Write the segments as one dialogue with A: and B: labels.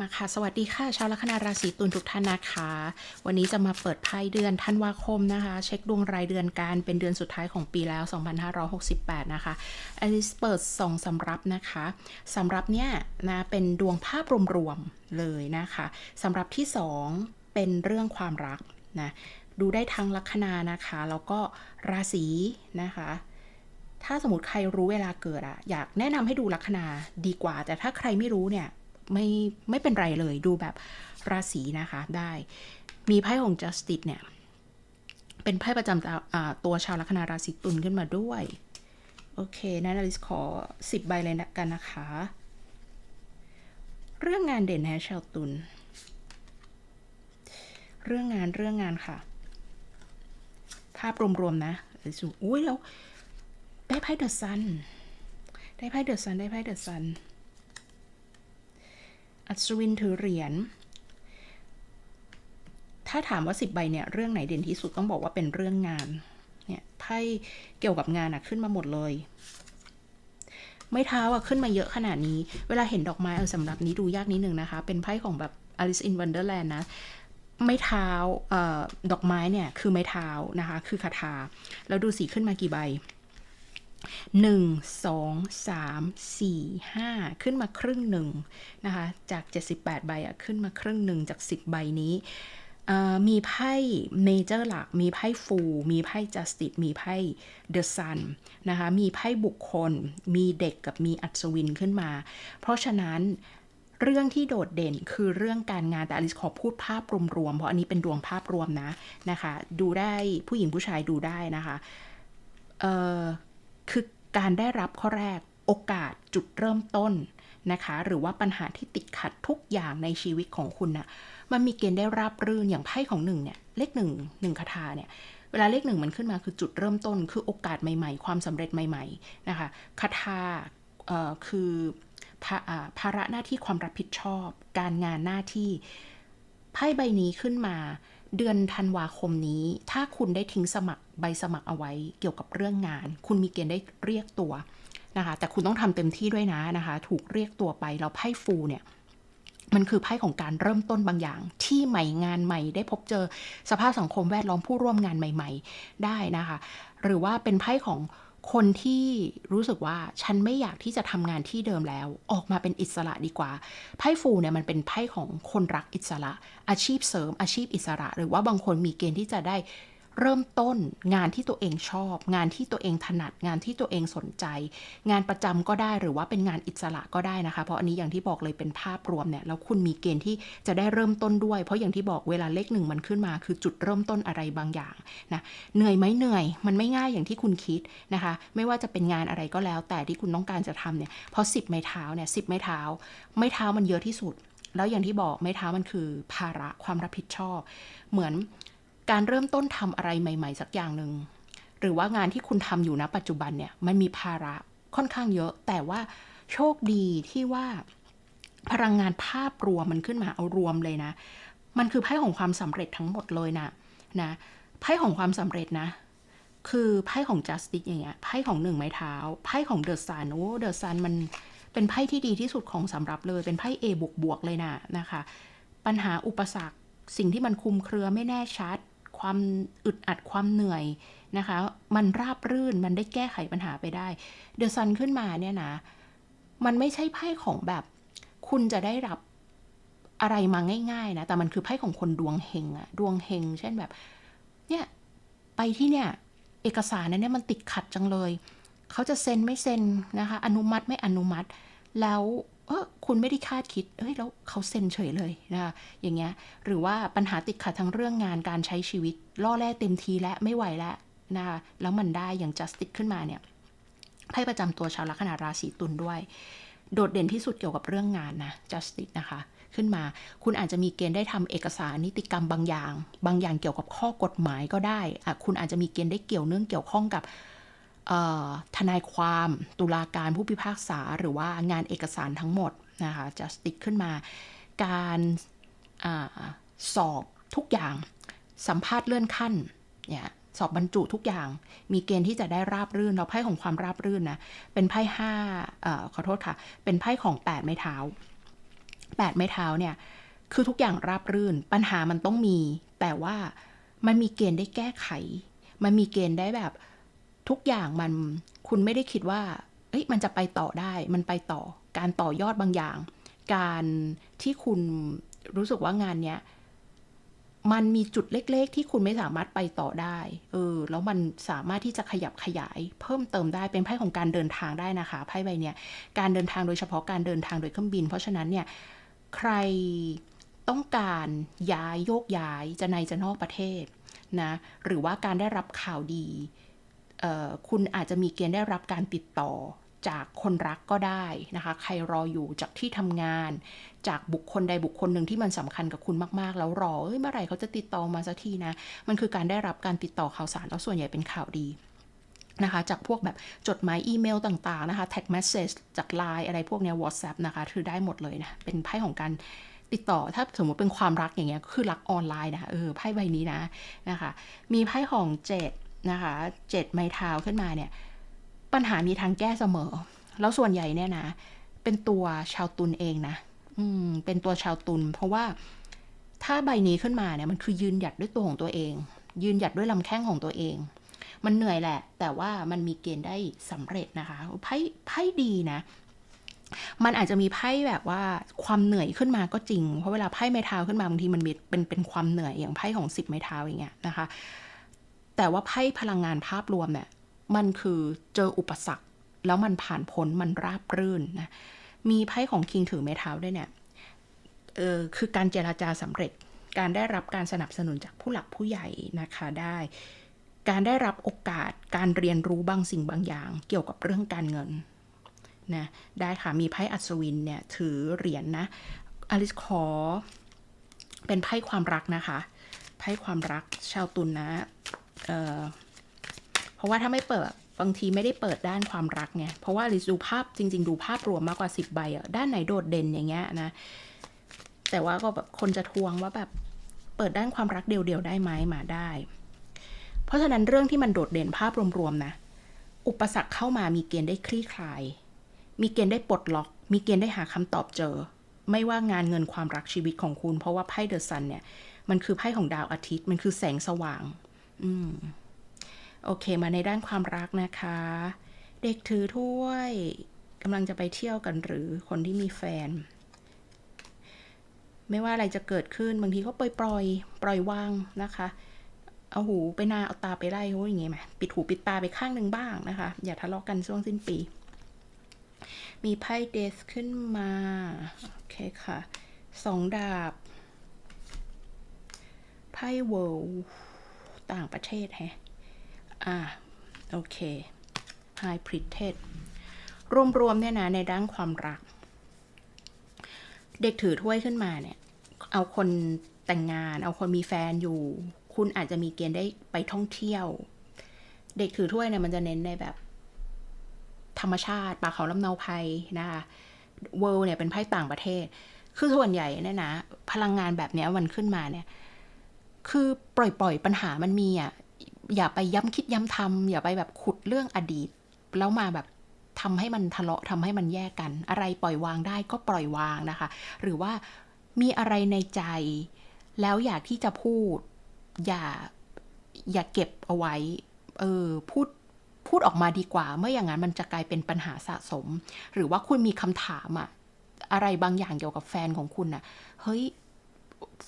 A: มาค่ะ สวัสดีค่ะ ชาวลัคนาราศีตุลทุกท่านนะคะ วันนี้จะมาเปิดไพ่เดือนธันวาคมนะคะ เช็คดวงรายเดือนการเป็นเดือนสุดท้ายของปีแล้ว 2568 นะคะอลิสเปิดสองสำรับนะคะสำรับเนี้ยนะเป็นดวงภาพรวมๆเลยนะคะสำรับที่ 2 เป็นเรื่องความรักนะดูได้ทั้งลัคนานะคะ แล้วก็ราศีนะคะถ้าสมมติใครรู้เวลาเกิดอะอยากแนะนำให้ดูลัคนาดีกว่า แต่ถ้าใครไม่รู้เนี่ย ไม่ไม่เป็นไรเลยดูแบบราศีนะคะได้ มีไพ่ของ justice เนี่ย เป็นไพ่ประจำตัวตัวชาวลัคนาราศีตุลขึ้นมาด้วย โอเคนั้นอลิสขอ 10 ใบเลยนะกันนะคะ เรื่องงานเด่นแฮชาวตุลเรื่องงานเรื่องงานค่ะ ภาพรวมๆนะอซูอุ้ยแล้วได้ไพ่เดอะซันได้ไพ่เดอะซันได้ไพ่เดอะซัน อัศวินถือเหรียญ ถ้าถามว่าสิบใบเนี่ยเรื่องไหนเด่นที่สุดต้องบอกว่าเป็นเรื่องงาน เนี่ยไพ่เกี่ยวกับงานอะขึ้นมาหมดเลย ไม่เท้าอะขึ้นมาเยอะขนาดนี้ เวลาเห็นดอกไม้เออสำหรับนี้ดูยากนิดนึงนะคะ เป็นไพ่ของแบบ Alice in Wonderland นะไม่เท้าเอ่อดอกไม้เนี่ยคือไม่เท้านะคะ คือคาถา แล้วดูสีขึ้นมากี่ใบ หนึ่งสองสามสี่ห้าขึ้นมาครึ่งหนึ่งนะคะ จาก 78 ใบอะขึ้นมาครึ่งหนึ่งจาก 10 ใบนี้ มีไพ่เมเจอร์หลัก มีไพ่ฟูมีไพ่จัสติสมีไพ่เดอะซันนะคะ มีไพ่บุคคล มีเด็กกับมีอัศวินขึ้นมา เพราะฉะนั้นเรื่องที่โดดเด่นคือเรื่องการงานแต่อลิสขอพูดภาพรวมๆ เพราะอันนี้เป็นดวงภาพรวมนะนะคะ ดูได้ผู้หญิงผู้ชายดูได้นะคะเอ่อ คือการได้รับข้อแรกโอกาสจุดเริ่มต้นนะคะ หรือว่าปัญหาที่ติดขัดทุกอย่างในชีวิตของคุณนะ่ะมันมีเกณฑ์ได้ราบรื่นอย่างไพ่ของหนึ่งเนี่ยเลขหนึ่งหนึ่งคาถาเนี่ยเวลาเลขหนึ่งมันขึ้นมาคือจุดเริ่มต้น คือโอกาสใหม่ๆ ความสำเร็จใหม่ๆนะคะคาถาคือภาระหน้าที่ความรับผิดชอบ การงานหน้าที่ ไพ่ใบนี้ขึ้นมา เดือนธันวาคมนี้ ถ้าคุณได้ทิ้งสมัครใบสมัครเอาไว้เกี่ยวกับเรื่องงาน คุณมีเกณฑ์ได้เรียกตัวนะคะแต่คุณต้องทำเต็มที่ด้วยนะนะคะ ถูกเรียกตัวไปแล้วไพ่ฟูเนี่ยมันคือไพ่ของการเริ่มต้นบางอย่าง ที่ใหม่งานใหม่ ได้พบเจอสภาพสังคมแวดล้อมผู้ร่วมงานใหม่ ๆ ได้นะคะ หรือว่าเป็นไพ่ของ คนที่รู้สึกว่าฉันไม่อยากที่จะทำงานที่เดิมแล้ว ออกมาเป็นอิสระดีกว่า ไพ่ฟูเนี่ยมันเป็นไพ่ของคนรักอิสระ อาชีพเสริมอาชีพอิสระ หรือว่าบางคนมีเกณฑ์ที่จะได้ เริ่มต้นงานที่ตัวเองชอบ งานที่ตัวเองถนัดงานที่ตัวเองสนใจ งานประจำก็ได้หรือว่าเป็นงานอิสระก็ได้นะคะ เพราะอันนี้อย่างที่บอกเลยเป็นภาพรวมเนี่ยแล้วคุณมีเกณฑ์ที่จะได้เริ่มต้นด้วย เพราะอย่างที่บอกเวลาเลขหนึ่งมันขึ้นมา คือจุดเริ่มต้นอะไรบางอย่างนะเหนื่อยไหมเหนื่อย มันไม่ง่ายอย่างที่คุณคิดนะคะ ไม่ว่าจะเป็นงานอะไรก็แล้ว แต่ที่คุณต้องการจะทำเนี่ยเพราะสิบไม้เท้าเนี่ยสิบไม้เท้า ไม้เท้ามันเยอะที่สุดแล้วอย่างที่บอกไม้เท้ามันคือภาระความรับผิดชอบ เหมือน การเริ่มต้นทำอะไรใหม่ๆ สักอย่างหนึ่งหรือว่างานที่คุณทำอยู่ณปัจจุบันเนี่ยมันมีภาระค่อนข้างเยอะ แต่ว่าโชคดีที่ว่าพลังงานภาพรวมมันขึ้นมาเอารวมเลยนะ มันคือไพ่ของความสำเร็จทั้งหมดเลยนะนะไพ่ของความสำเร็จนะ คือไพ่ของ justice อย่างเงี้ยไพ่ของหนึ่งไม้เท้าไพ่ของ the sun โอ้ the sun มันเป็นไพ่ที่ดีที่สุดของสำหรับเลย เป็นไพ่ A บวกบวกๆเลยนะนะคะ ปัญหาอุปสรรคสิ่งที่มันคุมเครือไม่แน่ชัด ความอึดอัดความเหนื่อยนะคะ มันราบรื่นมันได้แก้ไขปัญหาไปได้เดอะซันขึ้นมาเนี่ยนะ มันไม่ใช่ไพ่ของแบบคุณจะได้รับอะไรมาง่าย ๆ นะ แต่มันคือไพ่ของคนดวงเฮงอะดวงเฮงเช่นแบบ เนี่ย ไปที่เนี่ย เอกสารนั้นเนี่ยมันติดขัดจังเลย เขาจะเซ็นไม่เซ็นนะคะ อนุมัติไม่อนุมัติ แล้ว เออคุณไม่ได้คาดคิดเอ้ยแล้วเขาเซ็นเฉยเลยนะคะอย่างเงี้ยหรือว่าปัญหาติดขัดทั้งเรื่องงานการใช้ชีวิต ล่อแร่เต็มทีแล้วไม่ไหวแล้วนะคะแล้วมันได้อย่าง justice ขึ้นมาเนี่ยไพ่ประจำตัวชาวลัคนาราศีตุลด้วย โดดเด่นที่สุดเกี่ยวกับเรื่องงานนะ justice นะคะขึ้นมา คุณอาจจะมีเกณฑ์ได้ทำเอกสารนิติกรรมบางอย่าง บางอย่างเกี่ยวกับข้อกฎหมายก็ได้อะคุณอาจจะมีเกณฑ์ได้เกี่ยวเนื่องเกี่ยวข้องกับ ทนายความตุลาการผู้พิพากษา หรือว่างานเอกสารทั้งหมดนะคะจะติดขึ้นมาการอาสอบทุกอย่างสัมภาษณ์เลื่อนขั้นเนี่ยสอบบรรจุทุกอย่าง มีเกณฑ์ที่จะได้ราบรื่นเราไพ่ของความราบรื่นนะเป็นไพ่ห้าขอโทษค่ะ เป็นไพ่ของแปดไม้เท้าแปดไม้เท้าเนี่ยคือทุกอย่างราบรื่น ปัญหามันต้องมี แต่ว่ามันมีเกณฑ์ได้แก้ไข มันมีเกณฑ์ได้แบบ ทุกอย่างมันคุณไม่ได้คิดว่าเอ้ยมันจะไปต่อได้ มันไปต่อ การต่อยอดบางอย่าง การที่คุณรู้สึกว่างานเนี้ยมันมีจุดเล็ก ๆ ที่คุณไม่สามารถไปต่อได้ เออ แล้วมันสามารถที่จะขยับขยาย เพิ่มเติมได้ เป็นไพ่ของการเดินทางได้นะคะ ไพ่ใบเนี้ย การเดินทางโดยเฉพาะการเดินทางโดยเครื่องบิน เพราะฉะนั้นเนี่ย ใครต้องการย้ายโยกย้ายจะในจะนอกประเทศนะ หรือว่าการได้รับข่าวดี คุณอาจจะมีเกณฑ์ได้รับการติดต่อจากคนรักก็ได้นะคะ ใครรออยู่จากที่ทำงาน จากบุคคลใดบุคคลหนึ่งที่มันสำคัญกับคุณมากๆ แล้วรอเอ้ยเมื่อไหร่เขาจะติดต่อมาสักทีนะ มันคือการได้รับการติดต่อข่าวสารแล้วส่วนใหญ่เป็นข่าวดีนะคะจากพวกแบบจดหมายอีเมลต่างๆนะคะ text message จาก Line อะไรพวกเนี้ย WhatsApp นะคะคือได้หมดเลยนะเป็นไพ่ของการติดต่อถ้าสมมติเป็นความรักอย่างเงี้ยคือรักออนไลน์นะะเออไพ่ใบนี้นะนะคะ มีไพ่ของเจ็ด นะคะเจ็ดไม้เท้าขึ้นมาเนี่ย ปัญหามีทางแก้เสมอ แล้วส่วนใหญ่เนี่ยนะ เป็นตัวชาวตุลเองนะ อืม เป็นตัวชาวตุลเพราะว่าถ้าใบนี้ขึ้นมาเนี่ยมันคือยืนหยัดด้วยตัวของตัวเอง ยืนหยัดด้วยลำแข้งของตัวเอง มันเหนื่อยแหละ แต่ว่ามันมีเกณฑ์ได้สำเร็จนะคะไพ่ไพ่ดีนะมันอาจจะมีไพ่แบบว่าความเหนื่อยขึ้นมาก็จริง เพราะเวลาไพ่ไม้เท้าขึ้นมาบางทีมันมีเป็นเป็นความเหนื่อยอย่างไพ่ของสิบไม้เท้าอย่างเงี้ยนะคะ แต่ว่าไพ่พลังงานภาพรวมเนี่ยมันคือเจออุปสรรค แล้วมันผ่านพ้นมันราบรื่นนะมีไพ่ของคิงถือไม้เท้าด้วยเนี่ยเออคือการเจราจาสำเร็จ การได้รับการสนับสนุนจากผู้หลักผู้ใหญ่นะคะได้ การได้รับโอกาสการเรียนรู้บางสิ่งบางอย่าง เกี่ยวกับเรื่องการเงินนะได้ค่ะมีไพ่อัศวินเนี่ยถือเหรียญนนะอลิสขอ เป็นไพ่ความรักนะคะไพ่ความรักชาวตุลนนะ เออเพราะว่าถ้าไม่เปิดบางทีไม่ได้เปิดด้านความรักไงเพราะว่าลิสดูภาพจริง ๆ ดูภาพรวมมากกว่า 10 ใบอะด้านไหนโดดเด่นอย่างเงี้ยนะ แต่ว่าก็แบบคนจะทวงว่าแบบเปิดด้านความรักเดียวๆได้ไหมมาได้ เพราะฉะนั้นเรื่องที่มันโดดเด่นภาพรวมๆนะ อุปสรรคเข้ามามีเกณฑ์ได้คลี่คลาย มีเกณฑ์ได้ปลดล็อก มีเกณฑ์ได้หาคำตอบเจอ ไม่ว่างานเงินความรักชีวิตของคุณ เพราะว่าไพ่เดอะซันเนี่ยมันคือไพ่ของดาวอาทิตย์มันคือแสงสว่าง อืม โอเค มาในด้านความรักนะคะ เด็กถือถ้วยกำลังจะไปเที่ยวกันหรือคนที่มีแฟน ไม่ว่าอะไรจะเกิดขึ้นบางทีก็ปล่อยปล่อยปล่อยวางนะคะ เอาหูไปนาเอาตาไปไล่เขาอย่างเงี้ยไหมปิดหูปิดตาไปข้างหนึ่งบ้างนะคะ อย่าทะเลาะกันช่วงสิ้นปี มีไพ่เดสขึ้นมาโอเคค่ะสองดาบไพ่เวิลด์ ต่างประเทศแฮะอ่า โอเค High p r i t e d รวมๆเนี่ยนะในด้านความรัก เด็กถือถ้วยขึ้นมาเนี่ย เอาคนแต่งงาน เอาคนมีแฟนอยู่ คุณอาจจะมีเกณฑ์ได้ไปท่องเที่ยว เด็กถือถ้วยเนี่ยมันจะเน้นในแบบ ธรรมชาติป่าเขาลำเนาภัยนะคะเวิลด์เนี่ยเป็นไพ่ต่างประเทศ คือส่วนใหญ่เนี่ยนะ พลังงานแบบเนี้ยมันขึ้นมาเนี่ย คือปล่อยปล่อยปัญหามันมีอะอย่าไปย้ำคิดย้ำทำอย่าไปแบบขุดเรื่องอดีต แล้วมาแบบทำให้มันทะเลาะทำให้มันแยกกัน อะไรปล่อยวางได้ก็ปล่อยวางนะคะ หรือว่ามีอะไรในใจ แล้วอยากที่จะพูด อย่าอย่าเก็บเอาไว้ เออพูดพูดออกมาดีกว่า เมื่ออย่างนั้นมันจะกลายเป็นปัญหาสะสม หรือว่าคุณมีคำถามอะอะไรบางอย่างเกี่ยวกับแฟนของคุณอะเฮ้ย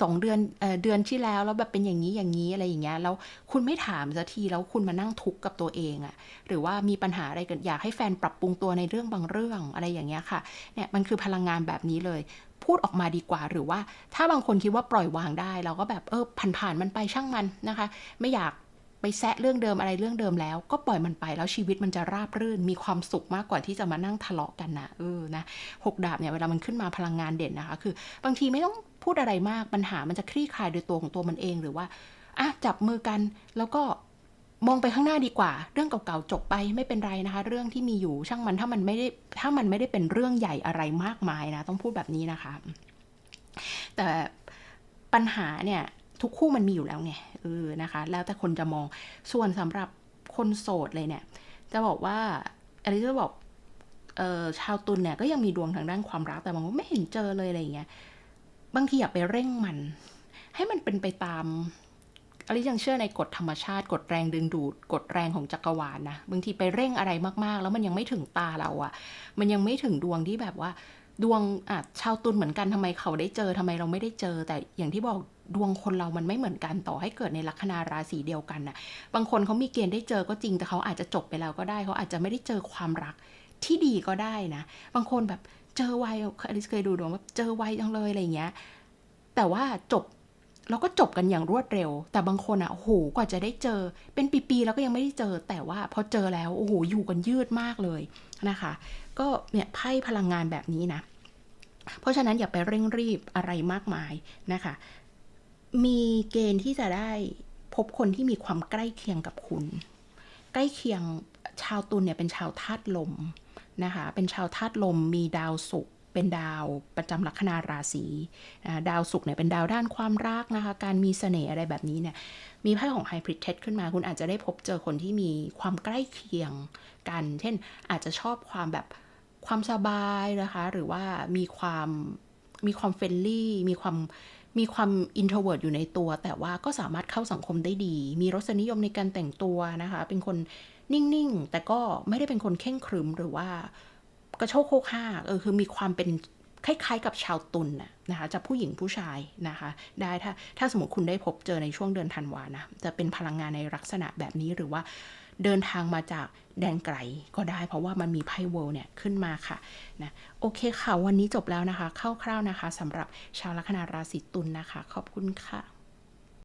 A: สองเดือนเอเดือนที่แล้วแล้วแบบเป็นอย่างนี้อย่างนี้อะไรอย่างเงี้ยแล้วคุณไม่ถามสักทีแล้วคุณมานั่งทุกข์กับตัวเองอะหรือว่ามีปัญหาอะไรกันอยากให้แฟนปรับปรุงตัวในเรื่องบางเรื่องอะไรอย่างเงี้ยค่ะเนี่ยมันคือพลังงานแบบนี้เลย พูดออกมาดีกว่าหรือว่า ถ้าบางคนคิดว่าปล่อยวางได้เราก็แบบเออผ่านๆมันไปช่างมันนะคะ ไม่อยากไปแซะเรื่องเดิมอะไรเรื่องเดิมแล้ว ก็ปล่อยมันไปแล้วชีวิตมันจะราบรื่น มีความสุขมากกว่าที่จะมานั่งทะเลาะกันนะเออนะหกดาบเนี่ยเวลามันขึ้นมาพลังงานเด่นนะคะ คือบางทีไม่ต้อง พูดอะไรมากปัญหามันจะคลี่คลายโดยตัวของตัวมันเองหรือว่าอะจับมือกันแล้วก็มองไปข้างหน้าดีกว่า เรื่องเก่าๆจบไปไม่เป็นไรนะคะ เรื่องที่มีอยู่ช่างมันถ้ามันไม่ได้ถ้ามันไม่ได้เป็นเรื่องใหญ่อะไรมากมายนะ ต้องพูดแบบนี้นะคะ แต่ปัญหาเนี่ยทุกคู่มันมีอยู่แล้วไงเออนะคะ แล้วแต่คนจะมองส่วนสำหรับคนโสดเลยเนี่ย จะบอกว่าอะไรจะบอกเอ่อชาวตุลเนี่ยก็ยังมีดวงทางด้านความรักแต่บางว่าไม่เห็นเจอเลยอะไรอย่างเงี้ย บางทีอย่าไปเร่งมัน ให้มันเป็นไปตามอลิยังเชื่อในกฎธรรมชาติกฎแรงดึงดูดกฎแรงของจักรวาลนะบางทีไปเร่งอะไรมากๆ แล้วมันยังไม่ถึงตาเราอะมันยังไม่ถึงดวงที่แบบว่า ดวงอะชาวตุลเหมือนกันทำไมเขาได้เจอทำไมเราไม่ได้เจอ แต่อย่างที่บอกดวงคนเรามันไม่เหมือนกันต่อให้เกิดในลัคนาราศีเดียวกันน่ะ บางคนเขามีเกณฑ์ได้เจอก็จริงแต่เขาอาจจะจบไปแล้วก็ได้เขาอาจจะไม่ได้เจอความรักที่ดีก็ได้นะ บางคนแบบ เจอไวอลิสเคยดูดวงว่าเจอไวจังเลยอะไรเงี้ย แต่ว่าจบเราก็จบกันอย่างรวดเร็ว แต่บางคนอะโอ้โหกว่าจะได้เจอ เป็นปีๆแล้วก็ยังไม่ได้เจอ แต่ว่าพอเจอแล้วโอ้โหอยู่กันยืดมากเลยนะคะ ก็เนี่ยไพ่พลังงานแบบนี้นะ เพราะฉะนั้นอย่าไปเร่งรีบอะไรมากมายนะคะ มีเกณฑ์ที่จะได้พบคนที่มีความใกล้เคียงกับคุณ ใกล้เคียงชาวตุลเนี่ยเป็นชาวธาตุลม นะคะ เป็นชาวธาตุลมมีดาวศุกร์เป็นดาวประจำลัคนาราศีดาวศุกร์เนี่ยเป็นดาวด้านความรักนะคะ การมีเสน่ห์อะไรแบบนี้เนี่ย มีไพ่ของไฮ p ริ t เทสขึ้นมา คุณอาจจะได้พบเจอคนที่มีความใกล้เคียงกัน เช่น อาจจะชอบความแบบความสบายนะคะ หรือว่ามีความมีความเฟรนลี่ มีความมีความอินโทรเวิร์อยู่ในตัว แต่ว่าก็สามารถเข้าสังคมได้ดี มีรสนิยมในการแต่งตัวนะคะ เป็นคน นิ่ง ๆ แต่ก็ไม่ได้เป็นคนเข่งครึมหรือว่ากระโชกโคกห้าเออคือมีความเป็นคล้าย ๆ กับชาวตุลน่ะนะคะจะผู้หญิงผู้ชายนะคะ ได้ถ้าถ้าสมมติคุณได้พบเจอในช่วงเดือนธันวานะจะเป็นพลังงานในลักษณะแบบนี้หรือว่าเดินทางมาจากแดนไกลก็ได้ เพราะว่ามันมีไพ่เวิลเนี่ยขึ้นมาค่ะนะโอเคค่ะ วันนี้จบแล้วนะคะคร่าวๆนะคะสำหรับชาวลัคนาราศีตุลนะคะ ขอบคุณค่ะ